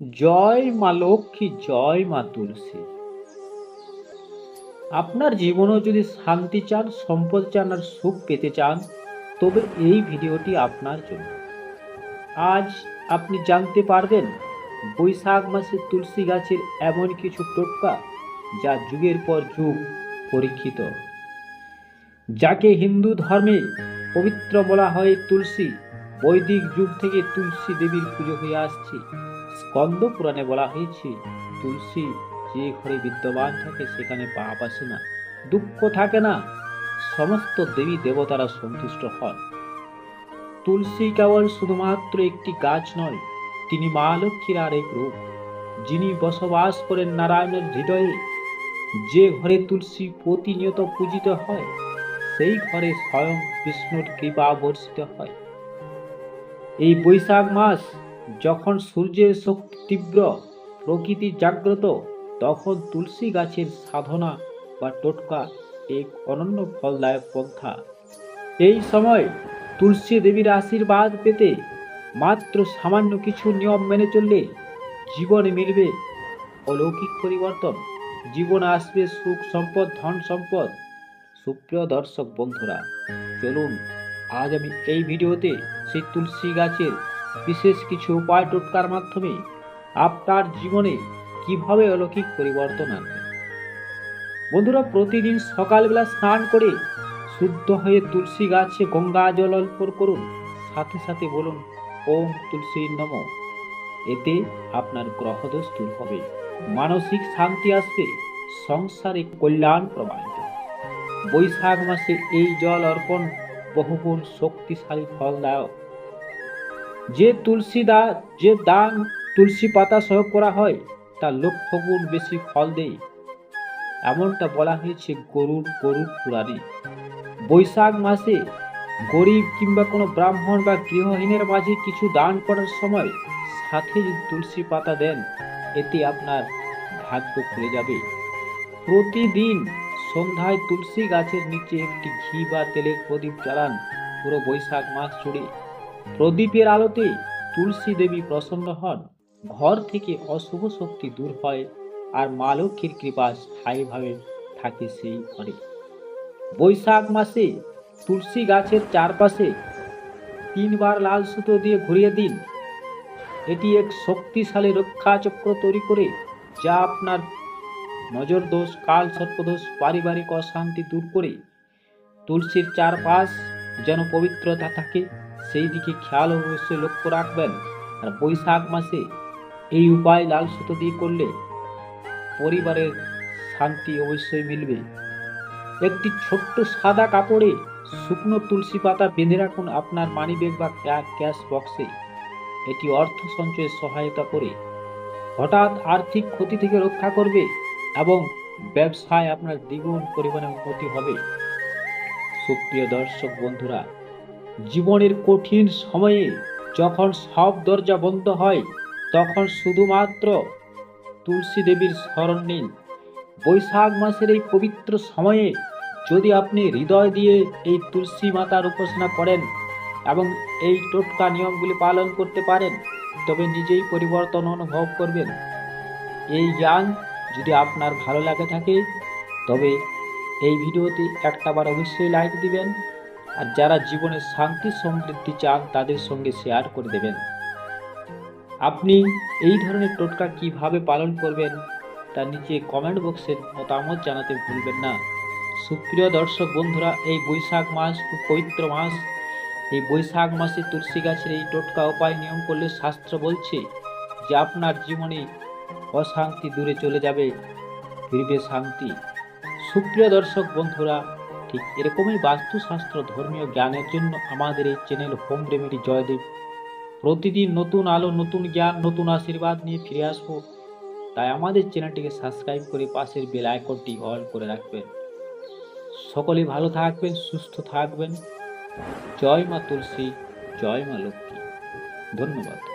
জয় মা লক্ষ্মী, জয় মা তুলসী। আপনার জীবনেও যদি শান্তি চান, সম্পদ চান আর সুখ পেতে চান, তবে এই ভিডিওটি আপনার জন্য। আজ আপনি জানতে পারবেন, বৈশাখ মাসে তুলসী গাছের এমন কিছু টোটকা যা যুগের পর যুগ পরীক্ষিত। যাকে হিন্দু ধর্মে পবিত্র বলা হয় তুলসী, বৈদিক যুগ থেকে তুলসী দেবীর পুজো হয়ে আসছে। স্কন্দ পুরাণে বলা হয়েছে, তুলসী যে ঘরে বিদ্যমান থাকে, সেখানে পাপ আসে না, দুঃখ থাকে না, সমস্ত দেবী দেবতারা সন্তুষ্ট হন। তুলসী কেবল শুধুমাত্র একটি গাছ নয়, তিনি মা লক্ষ্মীর আরেক রূপ, যিনি বসবাস করেন নারায়ণের হৃদয়ে। যে ঘরে তুলসী প্রতিনিয়ত পূজিত হয়, সেই ঘরে স্বয়ং বিষ্ণুর কৃপা বর্ষিত হয়। এই বৈশাখ মাস যখন সূর্যের শক্তি তীব্র, প্রকৃতি জাগ্রত, তখন তুলসী গাছের সাধনা বা টোটকা এক অনন্য ফলদায়ক পন্থা। এই সময় তুলসী দেবীর আশীর্বাদ পেতে মাত্র সামান্য কিছু নিয়ম মেনে চললে জীবনে মিলবে অলৌকিক পরিবর্তন। জীবনে আসবে সুখ সম্পদ, ধন সম্পদ। সুপ্রিয় দর্শক বন্ধুরা, চলুন, আজ আমি এই ভিডিওতে সেই তুলসী গাছের বিশেষ কিছু উপায় টোটকার মাধ্যমে আপনার জীবনে কীভাবে অলৌকিক পরিবর্তন আনবে? বন্ধুরা, প্রতিদিন সকালবেলা স্নান করে শুদ্ধ হয়ে তুলসী গাছে গঙ্গা জল অর্পণ করুন। সাথে সাথে বলুন, ওম তুলসীর নম। এতে আপনার গ্রহদোষ দূর হবে। মানসিক শান্তি আসবে, সংসারে কল্যাণ প্রবাহিত বৈশাখ মাসে এই জল অর্পণ বহুগুণ শক্তিশালী, ফলদায়ক। যে তুলসী দা, যে দান তুলসী পাতা সহ করা হয়, তা লক্ষ গুণ বেশি ফল দেয়। এমনটা বলা হয়েছে গরুর গরুর পুরাণে। বৈশাখ মাসে গরিব কিংবা কোনো ব্রাহ্মণ বা গৃহহীনের মাঝে কিছু দান করার সময় সাথে যদি তুলসী পাতা দেন, এতে আপনার ভাগ্য খুলে যাবে। প্রতিদিন সন্ধ্যায় তুলসী গাছের নিচে একটি ঘি বা তেলের প্রদীপ জ্বালান, পুরো বৈশাখ মাস জুড়ে। প্রদীপের আলোতে তুলসী দেবী প্রসন্ন হন। ঘর থেকে অশুভ শক্তি দূর হয় আর মা লক্ষ্মীর কৃপা স্থায়ীভাবে থাকে সেই ঘরে। বৈশাখ মাসে তুলসী গাছের চারপাশে তিনবার লাল সুতো দিয়ে ঘুরিয়ে দিন। এটি এক শক্তিশালী রক্ষা চক্র তৈরি করে, যা আপনার নজর দোষ কাল সর্পদোষ, পারিবারিক অশান্তি দূর করে, তুলসীর চারপাশ যেন পবিত্রতা থাকে। সেই দিকে খেয়াল অবশ্যই লক্ষ্য রাখবেন। আর বৈশাখ মাসে এই উপায় লাল সুতো দিয়ে করলে পরিবারের শান্তি অবশ্যই মিলবে। একটি ছোট্ট সাদা কাপড়ে শুকনো তুলসী পাতা বেঁধে রাখুন আপনার মানিব্যাগ বা ক্যা- ক্যাশ বক্সে। এটি অর্থ সঞ্চয়ে সহায়তা করে। হঠাৎ আর্থিক ক্ষতি থেকে রক্ষা করবে এবং ব্যবসায় আপনার দ্বিগুণ পরিমাণে উন্নতি হবে। সুপ্রিয় দর্শক বন্ধুরা জীবনের কঠিন সময়ে যখন সব দরজা বন্ধ হয়, তখন শুধুমাত্র তুলসী দেবীর স্মরণ নিন। বৈশাখ মাসের এই পবিত্র সময়ে যদি আপনি হৃদয় দিয়ে এই তুলসী মাতার উপাসনা করেন এবং এই টোটকা নিয়মগুলি পালন করতে পারেন, তবে নিজেই পরিবর্তন অনুভব করবেন। এই জ্ঞান যদি আপনার ভালো লাগে থাকে, তবে এই ভিডিওতে একটাবার অবশ্যই লাইক দিবেন। আর যারা জীবনে শান্তি সমৃদ্ধি চান, তাদের সঙ্গে শেয়ার করে দেবেন। আপনি এই ধরনের টোটকা কীভাবে পালন করবেন, তা নিচে কমেন্ট বক্সে মতামত জানাতে ভুলবেন না। সুপ্রিয় দর্শক বন্ধুরা, এই বৈশাখ মাস খুব পবিত্র মাস। এই বৈশাখ মাসে তুলসী গাছের এই টোটকা উপায় নিয়ম করলে শাস্ত্র বলছে যে, আপনার জীবনে অশান্তি দূরে চলে যাবে, ফিরবে শান্তি। সুপ্রিয় দর্শক বন্ধুরা ঠিক এরকমই বাস্তুশাস্ত্র, ধর্মীয় জ্ঞানের জন্য আমাদের এই চ্যানেল হোম রেমেডি জয়দেব। প্রতিদিন নতুন আলো, নতুন জ্ঞান, নতুন আশীর্বাদ নিয়ে ফিরে আসব। তাই আমাদের চ্যানেলটিকে সাবস্ক্রাইব করে পাশের বেল আইকনটি অল করে রাখবেন। সকলে ভালো থাকবেন, সুস্থ থাকবেন। জয় মা তুলসী, জয় মা লক্ষ্মী। ধন্যবাদ।